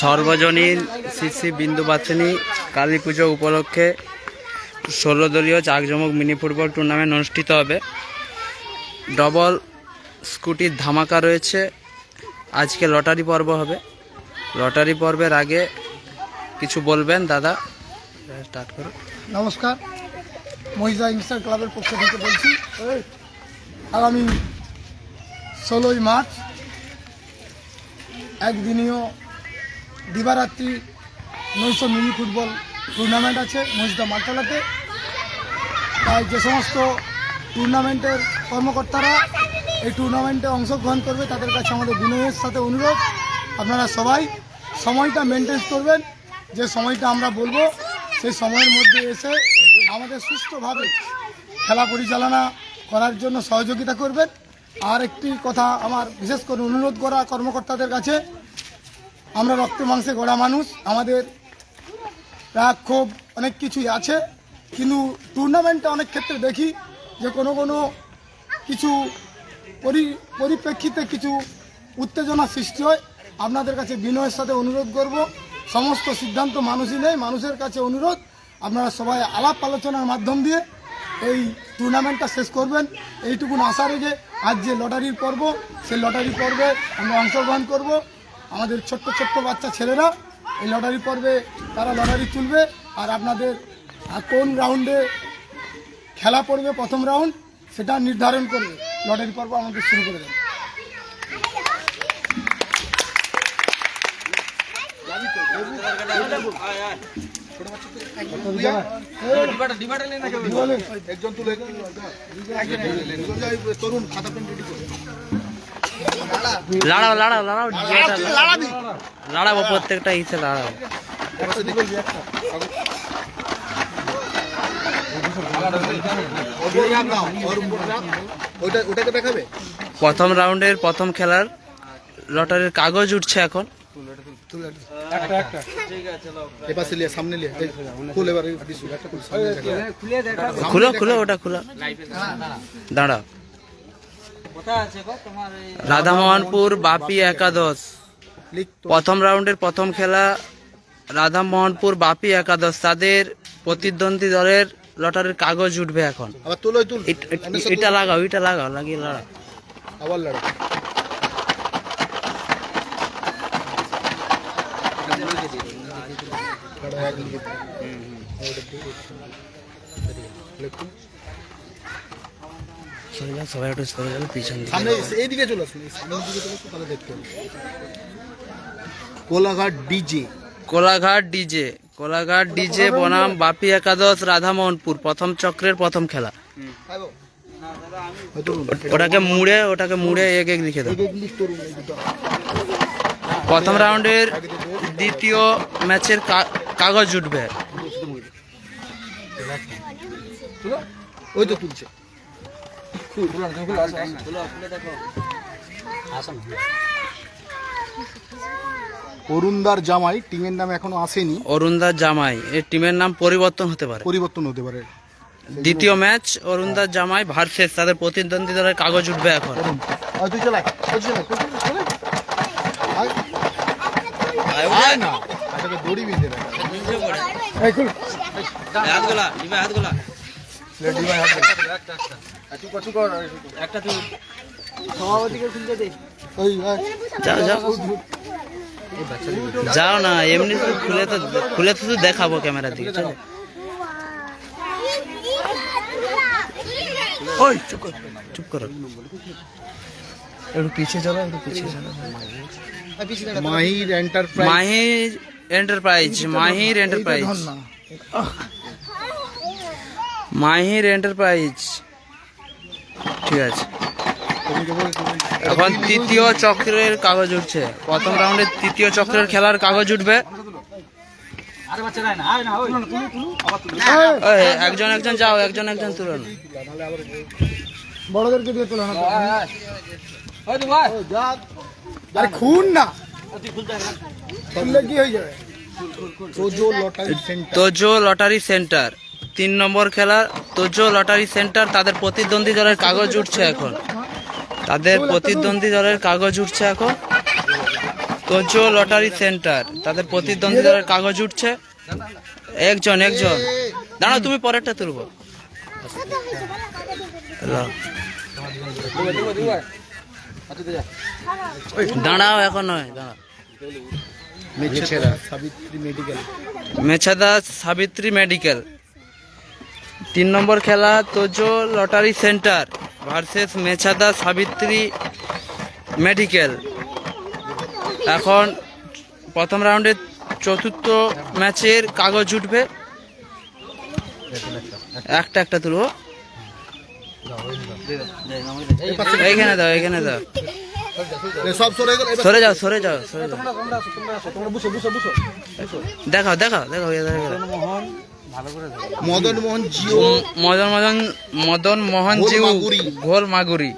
সর্বজনীন শ্রী শ্রী বিন্দু বাচ্চানী কালী পুজো উপলক্ষে ষোলো দলীয় জাঁকজমক মিনি ফুটবল টুর্নামেন্ট অনুষ্ঠিত হবে। ডবল স্কুটির ধামাকা রয়েছে। আজকে লটারি পর্ব হবে। লটারি পর্বের আগে কিছু বলবেন দাদা? স্টার্ট করো। নমস্কার। মহিলা ইনস্টার ক্লাবের পক্ষ থেকে বলছি আগামী ষোলোই মার্চ একদিনীয় দিবারাত্রি নৈশ মিনি ফুটবল টুর্নামেন্ট আছে মহিষদা মালতলাতে তাই যে সমস্ত টুর্নামেন্টের কর্মকর্তারা এই টুর্নামেন্টে অংশগ্রহণ করবে, তাদের কাছে আমাদের বিনয়ের সাথে অনুরোধ। আপনারা সবাই সময়টা মেনটেন করবেন। যে সময়টা আমরা বলব, সেই সময়ের মধ্যে এসে আমাদের সুস্থভাবে খেলা পরিচালনা করার জন্য সহযোগিতা করবেন। আর একটি কথা আমার বিশেষ করে অনুরোধ করা কর্মকর্তাদের কাছে, আমরা রক্ত মাংসে গড়া মানুষ, আমাদের রাগ ক্ষোভ অনেক কিছুই আছে, কিন্তু টুর্নামেন্টে অনেক ক্ষেত্রে দেখি যে কোনো কোনো কিছু পরি, পরিপ্রেক্ষিতে কিছু উত্তেজনা সৃষ্টি হয়। আপনাদের কাছে বিনয়ের সাথে অনুরোধ করব, সমস্ত সিদ্ধান্ত মানুষই নেই মানুষের কাছে অনুরোধ, আপনারা সবাই আলাপ আলোচনার মাধ্যম দিয়ে এই টুর্নামেন্টটা শেষ করবেন। এইটুকুন আশা রেখে আজ যে লটারির পর্ব সেই লটারি পর্বে আমরা অংশগ্রহণ করব। আমাদের ছোট্ট ছোট্ট বাচ্চা ছেলেরা এই লটারি পর্বে তারা লটারি তুলবে। আর আপনাদের কোন রাউন্ডে খেলা পড়বে প্রথম রাউন্ড সেটা নির্ধারণ করবে লটারি পর্ব আমাদের শুরু করে দেবে। লাড়াও লাড়াও লাড়াও লাড়াবো। প্রত্যেকটা ইসে লাড়াবো প্রথম রাউন্ডের প্রথম খেলার লটারির কাগজ উঠছে এখন। এবার লিয়ে সামনে লিয়ে এই, খুল এবার এই বিশু, একটা খুল, সামনে দেখা। খুলো খুলো ওটা খুলো রাধামোহনপুর বাপি একাদশ। প্রথম রাউন্ডের প্রথম খেলা রাধামোহনপুর বাপি একাদশ। তাদের প্রতিদ্বন্দ্বী দলের লটারির কাগজ উঠবে এখন। আবার তুল এট- লাগাও এটা লাগাও লাগিয়ে লাগাও আবার লড়া লড়া, এক লিখে দে। ওটা দিয়ে, লিখ তুল। সরে যাও সবাই একটু সরে যাবে পিছন সামনে এইদিকে চলে আসুন সামনের দিকে চলে আসুন তাহলে দেখতে হবে Kolaghat DJ Kolaghat DJ Kolaghat DJ বনাম বাপি একাদশ রাধামোহনপুর প্রথম চক্রের প্রথম খেলা ওটাকে মুড়ে ওটাকে মুড়ে এক এক লিখে দাও প্রথম রাউন্ডের দ্বিতীয় ম্যাচের কাগজ উঠবে। ওই তো তুলছে অরুণদার জামাই টিমের নাম এখনও আসেনি। অরুণদার জামাই এই টিমের নাম পরিবর্তন হতে পারে। পরিবর্তন হতে পারে। দ্বিতীয় ম্যাচ অরুণদার জামাই ভার্সেস তাদের প্রতিদ্বন্দ্বী দলের কাগজ উঠবে এখন ওই তুই চলে আয়, ওই চলে আয়, তুই চলে আয়, চলে আয়। না। এটাকে দড়ি বেঁধে রাখ। এই খুল। ওই যাও যাও। যাও না এমনি তো খুলে তো খুলে তো শুধু দেখাবো ক্যামেরা দিকে। চলো ওই চুপ করো চুপ করো। একটু পিছিয়ে চলো একটু পিছিয়ে চলো। Mahir enterprise Mahir enterprise Mahir enterprise Mahir enterprise ঠিক আছে। এখন তৃতীয় চক্রের কাগজ উঠছে। প্রথম রাউন্ডে তৃতীয় চক্রের খেলার কাগজ উঠবে। একজন একজন যাও একজন একজন তুলো না। বড়দেরকে দিয়ে তোলা না তো। আরে খুন না খুললে কি হয়ে যাবে Tojo lottery centre Tojo lottery centre তিন নম্বর খেলা তোজো লটারি সেন্টার তাদের প্রতিদ্বন্দ্বী দলের কাগজ উঠছে এখন তাদের প্রতিদ্বন্দ্বী দলের কাগজ উঠছে এখন তোজো লটারি সেন্টার তাদের প্রতিদ্বন্দ্বী দলের কাগজ উঠছে একজন একজন দাঁড়াও তুমি পরেরটা তুলবো। দাঁড়াও এখন নয় দাঁড়াও। মেছেদা। সাবিত্রী মেডিকেল মেছাদা সাবিত্রী মেডিকেল তিন নম্বর খেলা Tojo lottery centre versus Mecheda Savitri medical এখন প্রথম রাউন্ডের চতুর্থ ম্যাচের কাগজ উঠবে। একটা একটা তুলবো এইখানে দাও এইখানে দাও। সব সরে গেল সরে যাও সরে যাও সরে যাও। তোমরা বুঝো বুঝো বুঝো। দেখাও দেখাও দেখাও এ মদন মোহন জিও। মদন মদন মদন মোহন জিউ ঘোল মাগুরি।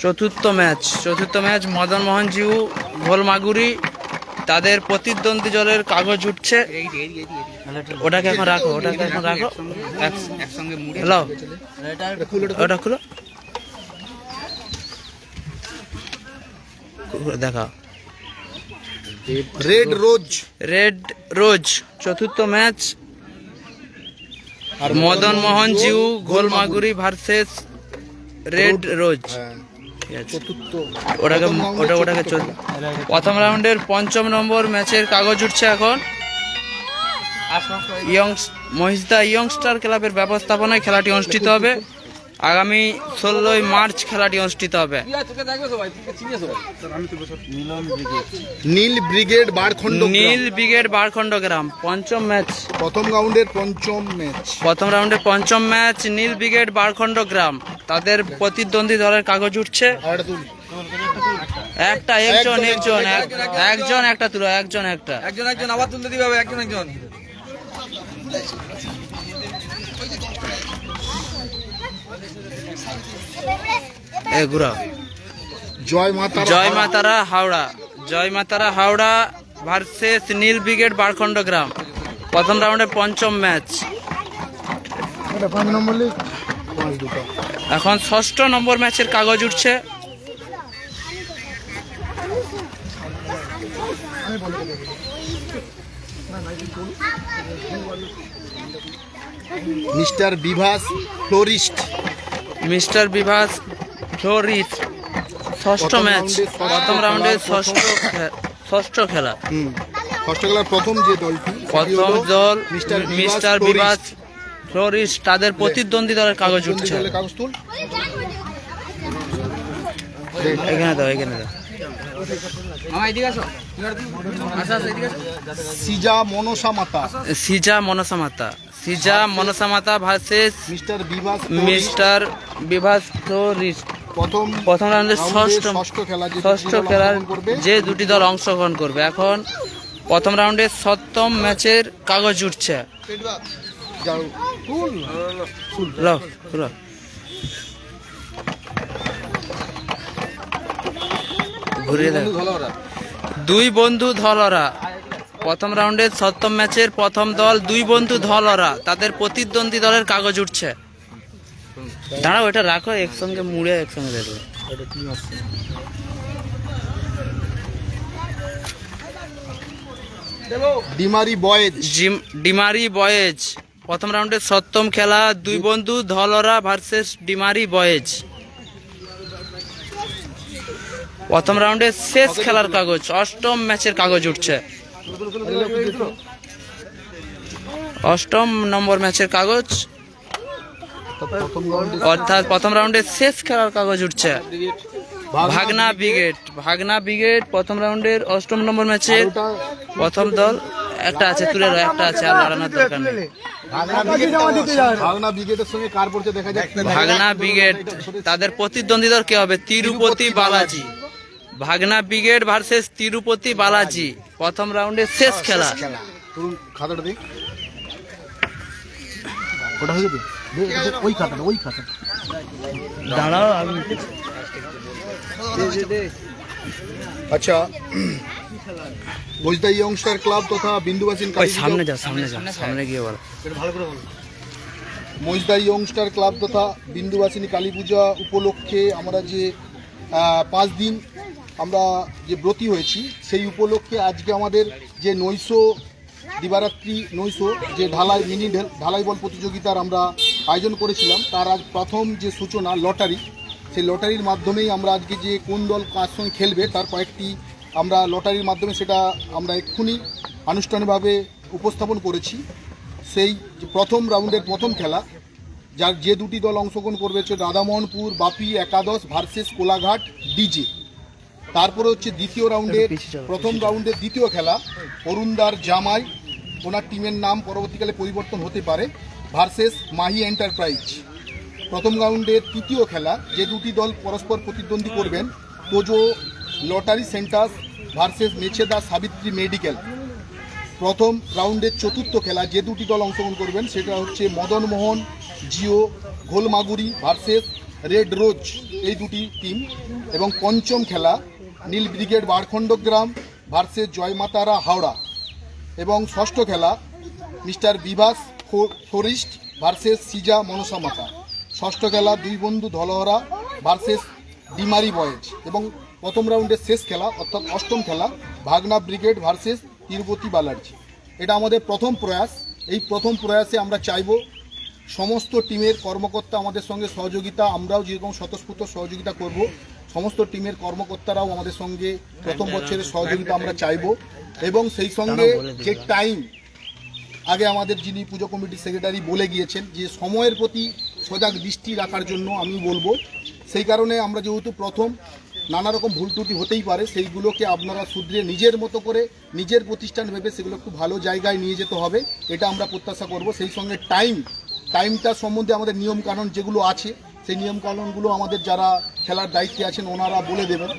চতুর্থ ম্যাচ চতুর্থ ম্যাচ মদন মোহন জিউ ঘোল মাগুরি। তাদের প্রতিদ্বন্দ্বী জলের কাগজ উঠছে। ওটাকে এখন রাখো ওটাকে এখন রাখো। হ্যালো? ওটা খুলো। দেখাও। Red rose. রেড রোজ চতুর্থ ম্যাচ। আর Madan Mohan Jiu Golmaguri versus red rose হ্যাঁ, ওটাকে ওটা ওটাকে চল প্রথম রাউন্ডের পঞ্চম নম্বর ম্যাচের কাগজ উঠছে এখন। ইয়ংস মহিষদা ইয়ংস্টার ক্লাবের ব্যবস্থাপনায় খেলাটি অনুষ্ঠিত হবে। আগামী ষোলোই মার্চ খেলাটি অনুষ্ঠিত হবে। নীল ব্রিগেড বারখণ্ড নীল ব্রিগেড বারখণ্ড গ্রাম পঞ্চম ম্যাচ। প্রথম রাউন্ডের পঞ্চম ম্যাচ। প্রথম রাউন্ডের পঞ্চম ম্যাচ নীল ব্রিগেড বারখণ্ড গ্রাম। তাদের প্রতিদ্বন্দ্বী দলের কাগজ উঠছে। একটা একজন একজন, একজন এক- একজন একটা তুলো একজন একটা। একজন একজন আবার তুলতে দিবে একজন একজন। জয় মাতা জয় Matara Howrah. Jai Matara Howrah versus Neel brigade Barkhandgram. প্রথম রাউন্ডে পঞ্চম ম্যাচ এখন ষষ্ঠ নম্বর ম্যাচের কাগজ উঠছে। Mister Bibhas florist. Mister Bibhas florist ষষ্ঠ ম্যাচ প্রথম রাউন্ডে ষষ্ঠ ষষ্ঠ খেলা। ষষ্ঠ খেলার প্রথম যে দলটি প্রথম দল মিস্টার মিস্টার বিভাস ফ্লোরিস্ট তাদের প্রতিদ্বন্দ্বী দলের কাগজ উঠছে। এখানে দাও এখানে দাও। আমার এদিকে আসো। এদিকে সিজা মনসা মাতা। সিজা Manasa Mata. Sija Manasa Mata versus mister Bibhas mister Bibhas প্রথম প্রথম রাউন্ডে রাউন্ডে ষষ্ঠ ষষ্ঠ খেলার যে দুটি দল অংশগ্রহণ করবে। এখন প্রথম রাউন্ডে সপ্তম ম্যাচের কাগজ উঠছে। ঘুরিয়ে দেখ। দুই বন্ধু ধলরা প্রথম রাউন্ডের সপ্তম ম্যাচের প্রথম দল দুই বন্ধু ধলরা তাদের প্রতিদ্বন্দ্বী দলের কাগজ উঠছে। দাঁড়াও এটা রাখো একসঙ্গে মুড়ে একসঙ্গে দেখবে ডিমারি বয়েজ। ডিমারি বয়েজ। প্রথম রাউন্ডের সপ্তম খেলা দুই বন্ধু ধলরা ভার্সেস ডিমারি বয়েজ। প্রথম রাউন্ডের শেষ খেলার কাগজ, অষ্টম ম্যাচের কাগজ উঠছে। অষ্টম নম্বর ম্যাচের কাগজ। অর্থাৎ প্রথম রাউন্ডের শেষ খেলার কাগজ উঠছে। ভাগনা ব্রিগেড ভাগনা ব্রিগেড প্রথম রাউন্ডের অষ্টম নম্বর ম্যাচের প্রথম দল একটা আছে তুলে রো একটা আছে আর লড়ানোর দরকার নেই। ভাগনা ব্রিগেডের সঙ্গে কার পড়ছে দেখা যাক। ভাগনা ব্রিগেড তাদের প্রতিদ্বন্দ্বী দল কে হবে? তিরুপতি বালাজি। ভাগনা ব্রিগেড ভার্সেস তিরুপতি বালাজি। প্রথম রাউন্ডের শেষ খেলা। খাতাটা দে ওটা হয়ে যাবে দে, দে, ওই খাতাটা ওই খাতাটা। দাঁড়াও আচ্ছা বজদা ইয়ংস্টার ক্লাব তথা বিন্দুবাসিন সামনে যাও সামনে যাও সামনে গিয়ে বলো। মহিষদা ইয়ংস্টার ক্লাব তথা বিন্দুবাসিনী কালী পূজা উপলক্ষে আমরা যে পাঁচ দিন আমরা যে ব্রতী হয়েছি সেই উপলক্ষে আজকে আমাদের যে নৈশ দিবারাত্রি নৈশ যে ঢালাই মিনি ঢেল- ঢালাই বল প্রতিযোগিতার আমরা আয়োজন করেছিলাম তার আজ প্রথম যে সূচনা লটারি সেই লটারির মাধ্যমেই আমরা আজকে যে কোন দল কার সঙ্গে খেলবে তার কয়েকটি আমরা লটারির মাধ্যমে সেটা আমরা এক্ষুনি আনুষ্ঠানিকভাবে উপস্থাপন করেছি। সেই প্রথম রাউন্ডের প্রথম খেলা যার যে দুটি দল অংশগ্রহণ করবে হচ্ছে রাধামোহনপুর বাপি একাদশ ভার্সেস কোলাঘাট ডিজে। তারপরে হচ্ছে দ্বিতীয় রাউন্ডের প্রথম রাউন্ডের দ্বিতীয় খেলা অরুণদার জামাই ওনার টিমের নাম পরবর্তীকালে পরিবর্তন হতে পারে ভার্সেস মাহি এন্টারপ্রাইজ। প্রথম রাউন্ডের তৃতীয় খেলা যে দুটি দল পরস্পর প্রতিদ্বন্দ্বী করবেন Tojo lottery centre versus Mecheda Savitri medical. প্রথম রাউন্ডের চতুর্থ খেলা যে দুটি দল অংশগ্রহণ করবেন, সেটা হচ্ছে Madan Mohan Jiu Gholmaguri versus red rose, এই দুটি টিম এবং পঞ্চম খেলা নীল ব্রিগেড বারখণ্ডগ্রাম ভার্সেস জয়মাতারা হাওড়া। এবং ষষ্ঠ খেলা মিস্টার বিভাস ফরিস্ট ভার্সেস সিজা মনসা মাতা ষষ্ঠ খেলা দুই বন্ধু ধলহরা ভার্সেস ডিমারি বয়েজ। এবং প্রথম রাউন্ডের শেষ খেলা অর্থাৎ অষ্টম খেলা ভাগনা ব্রিগেড ভার্সেস তিরুপতি বালার্জি। এটা আমাদের প্রথম প্রয়াস। এই প্রথম প্রয়াসে আমরা চাইব সমস্ত টিমের কর্মকর্তা আমাদের সঙ্গে সহযোগিতা আমরাও যেরকম স্বতঃস্ফূর্ত সহযোগিতা করব সমস্ত টিমের কর্মকর্তারাও আমাদের সঙ্গে প্রথম বছরের সহযোগিতা আমরা চাইব। এবং সেই সঙ্গে যে টাইম আগে আমাদের যিনি পুজো কমিটির সেক্রেটারি বলে গিয়েছেন যে সময়ের প্রতি সজাগ দৃষ্টি রাখার জন্য আমি বলব। সেই কারণে আমরা যেহেতু প্রথম নানা রকম ভুল ত্রুটি হতেই পারে। সেইগুলোকে আপনারা শুধরে নিজের মতো করে নিজের প্রতিষ্ঠান ভেবে সেগুলো একটু ভালো জায়গায় নিয়ে যেতে হবে। এটা আমরা প্রত্যাশা করব। সেই সঙ্গে টাইম টাইমটা সম্বন্ধে আমাদের নিয়ম কানুন যেগুলো আছে, সেই নিয়ম কানুনগুলো আমাদের যারা খেলার দায়িত্বে আছেন ওনারা বলে দেবেন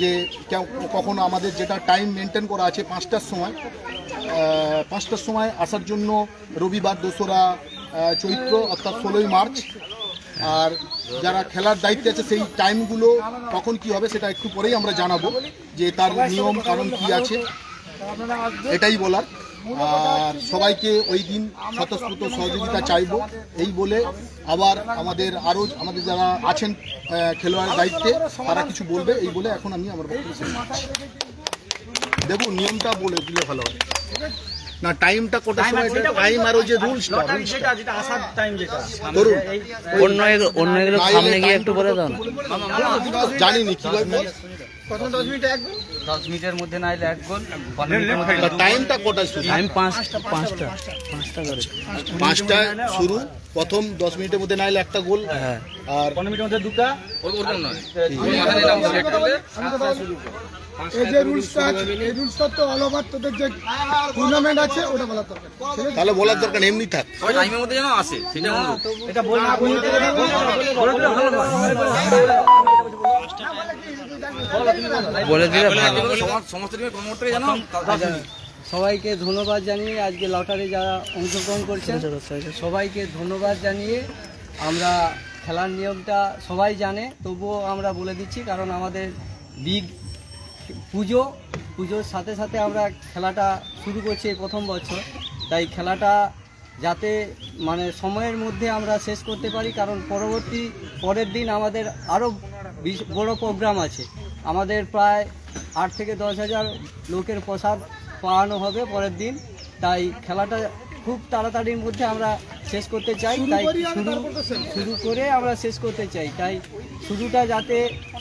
যে কখনো আমাদের যেটা টাইম মেনটেন করা আছে পাঁচটার সময় পাঁচটার সময় আসার জন্য রবিবার, দোসরা চৈত্র অর্থাৎ ষোলোই মার্চ আর যারা খেলার দায়িত্বে আছে, সেই টাইমগুলো কখন কি হবে সেটা একটু পরেই আমরা জানাব যে তার নিয়ম, কারণ কি আছে, এটাই বলার। আর সবাইকে ওই দিন স্বতঃস্ফূর্ত সহযোগিতা চাইব। এই বলে আবার আমাদের আরও আমাদের যারা আছেন খেলোয়াড়ের দায়িত্বে, তারা কিছু বলবে। এই বলে এখন আমি আমার বক্তব্য। দেখুন, নিয়মটা বলে দিলে ভালো হয়। না টাইমটা কটার সময় টাইম আর ওই যে রুলসটা যেটা যেটা আসার টাইম যেটা। ধরুন অন্য এক অন্য এগুলো সামনে গিয়ে একটু বলে দাও না। জানিনি কি দশ মিনিটের মধ্যে না এলে এক গোল টাইমটা কটা শুরু টাইম পাঁচ পাঁচটা পাঁচটা করে পাঁচটা শুরু প্রথম দশ মিনিটের মধ্যে না এলে একটা গোল হ্যাঁ আর পনেরো মিনিটের মধ্যে দুটা এই যে রুলসটা আছে এই রুলসটা তো অল ওভার তোদের যে টুর্নামেন্ট আছে ওটা বলা দরকার তাহলে বলার দরকার এমনি থাক টাইমের মধ্যে যেন আসে সেটা এটা বল বলে দিলে ভালো সমস্ত টিমের কর্মকর্তাকে জানো সবাইকে ধন্যবাদ জানিয়ে আজকে লটারি যারা অংশগ্রহণ করছেন সবাইকে ধন্যবাদ জানিয়ে আমরা খেলার নিয়মটা সবাই জানে তবুও আমরা বলে দিচ্ছি কারণ আমাদের বিগ পুজো পুজোর সাথে সাথে আমরা খেলাটা শুরু করছি এই প্রথম বছর। তাই খেলাটা যাতে মানে সময়ের মধ্যে আমরা শেষ করতে পারি কারণ পরবর্তী পরের দিন আমাদের আরও বড় প্রোগ্রাম আছে। আমাদের প্রায় আট থেকে দশ হাজার লোকের প্রসাদ পাওয়ানো হবে পরের দিন। তাই খেলাটা খুব তাড়াতাড়ির মধ্যে আমরা শেষ করতে চাই। তাই শুরু শুরু করে আমরা শেষ করতে চাই। তাই শুরুটা যাতে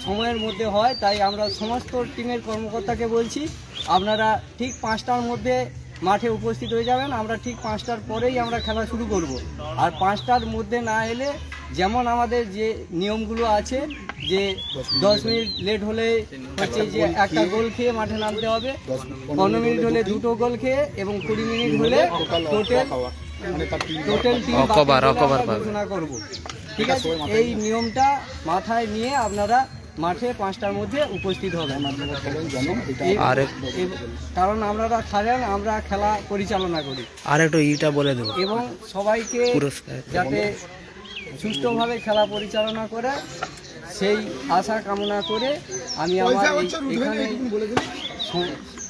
সময়ের মধ্যে হয় তাই আমরা সমস্ত টিমের কর্মকর্তাকে বলছি আপনারা ঠিক পাঁচটার মধ্যে মাঠে উপস্থিত হয়ে যাবেন। আমরা ঠিক পাঁচটার পরেই আমরা খেলা শুরু করব। আর পাঁচটার মধ্যে না এলে যেমন আমাদের যে নিয়মগুলো আছে যে দশ মিনিট লেট হলে হচ্ছে যে একটা গোল খেয়ে মাঠে নামতে হবে। পনেরো মিনিট হলে দুটো গোল খেয়ে এবং কুড়ি মিনিট হলে টোটাল মানে টোটাল টিম। ঘোষণা করব। ঠিক আছে? এই নিয়মটা মাথায় নিয়ে আপনারা মাঠে পাঁচটার মধ্যে উপস্থিত হবেন। আর কারণ আপনারা থাকেন আমরা খেলা পরিচালনা করি। আর একটু ইটা বলে দেবো। এবং সবাইকে যাতে সুষ্ঠুভাবে খেলা পরিচালনা করে সেই আশা কামনা করে আমি আমার এখানে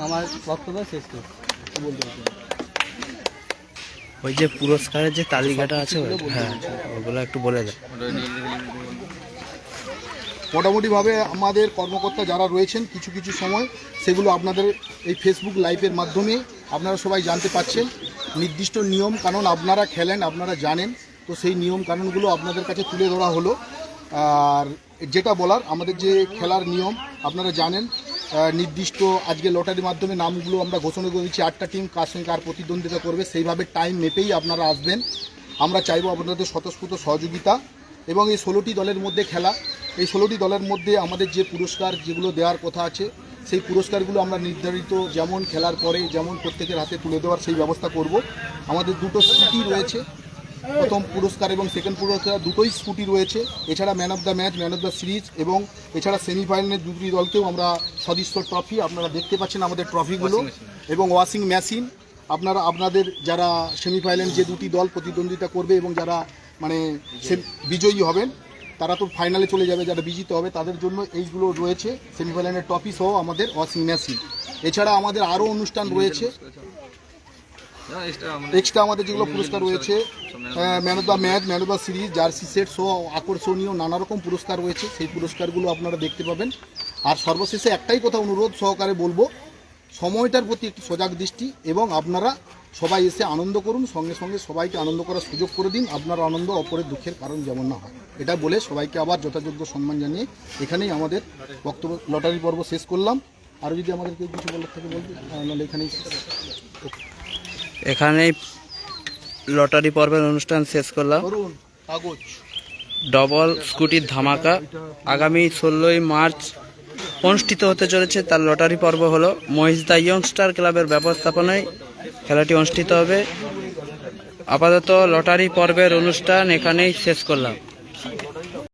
আমার বক্তব্য শেষ করছি। ওই যে পুরস্কারের যে তালিকাটা আছে হ্যাঁ ওগুলো একটু বলে দেয় মোটামুটিভাবে আমাদের কর্মকর্তা যারা রয়েছেন কিছু কিছু সময় সেগুলো আপনাদের এই ফেসবুক লাইভের মাধ্যমে আপনারা সবাই জানতে পাচ্ছেন নির্দিষ্ট নিয়ম কানুন আপনারা খেলেন আপনারা জানেন। তো সেই নিয়ম কানুনগুলো আপনাদের কাছে তুলে ধরা হলো। আর যেটা বলার, আমাদের যে খেলার নিয়ম, আপনারা জানেন নির্দিষ্ট আজকে লটারির মাধ্যমে নামগুলো আমরা ঘোষণা করেছি আটটা টিম কার সঙ্গে কার প্রতিদ্বন্দ্বিতা করবে, সেইভাবে টাইম মেপেই আপনারা আসবেন। আমরা চাইব আপনাদের স্বতঃস্ফূর্ত সহযোগিতা এবং এই ষোলোটি দলের মধ্যে খেলা। এই ষোলোটি দলের মধ্যে আমাদের যে পুরস্কার যেগুলো দেওয়ার কথা আছে, সেই পুরস্কারগুলো আমরা নির্ধারিত যেমন খেলার পরে, যেমন প্রত্যেকের হাতে তুলে দেওয়ার সেই ব্যবস্থা করব। আমাদের দুটো স্কুটি রয়েছে প্রথম পুরস্কার এবং সেকেন্ড পুরস্কার দুটোই স্কুটি রয়েছে। এছাড়া man of the match man of the series এবং এছাড়া সেমিফাইনালের দুটি দলকেও আমরা সদস্য ট্রফি আপনারা দেখতে পাচ্ছেন আমাদের ট্রফিগুলো এবং ওয়াশিং মেশিন আপনারা আপনাদের যারা সেমিফাইনাল যে দুটি দল প্রতিদ্বন্দ্বিতা করবে এবং যারা মানে বিজয়ী হবেন তারা তো ফাইনালে চলে যাবে যারা বিজিত হবে তাদের জন্য এইগুলো রয়েছে। সেমিফাইনালের ট্রফি সহ আমাদের ওয়াশিং মেশিন এছাড়া আমাদের আরও অনুষ্ঠান রয়েছে। এক্সট্রা আমাদের যেগুলো পুরস্কার রয়েছে man of the match man of the series jersey set সহ আকর্ষণীয় নানা রকম পুরস্কার রয়েছে সেই পুরস্কারগুলো আপনারা দেখতে পাবেন। আর সর্বশেষে একটাই কথা অনুরোধ সহকারে বলব সময়টার প্রতি একটু সজাগ দৃষ্টি এবং আপনারা সবাই এসে আনন্দ করুন সঙ্গে সঙ্গে সবাইকে আনন্দ করার সুযোগ করে দিন আপনার আনন্দ অপরের দুঃখের কারণ যেমন না হয়। এটা বলে সবাইকে আবার যথাযোগ্য সম্মান জানিয়ে এখানেই আমাদের বক্তব্য লটারি পর্ব শেষ করলাম। আরও যদি আমাদের কেউ কিছু বলার থাকে বলবে নাহলে এখানেই। এখানেই লটারি পর্বের অনুষ্ঠান শেষ করলাম। ডবল স্কুটির ধামাকা। আগামী ষোলোই মার্চ অনুষ্ঠিত হতে চলেছে তার লটারি পর্ব হলো মহিষদা ইয়ংস্টার ক্লাবের ব্যবস্থাপনায় খেলাটি অনুষ্ঠিত হবে। আপাতত লটারি পর্বের অনুষ্ঠান এখানেই শেষ করলাম।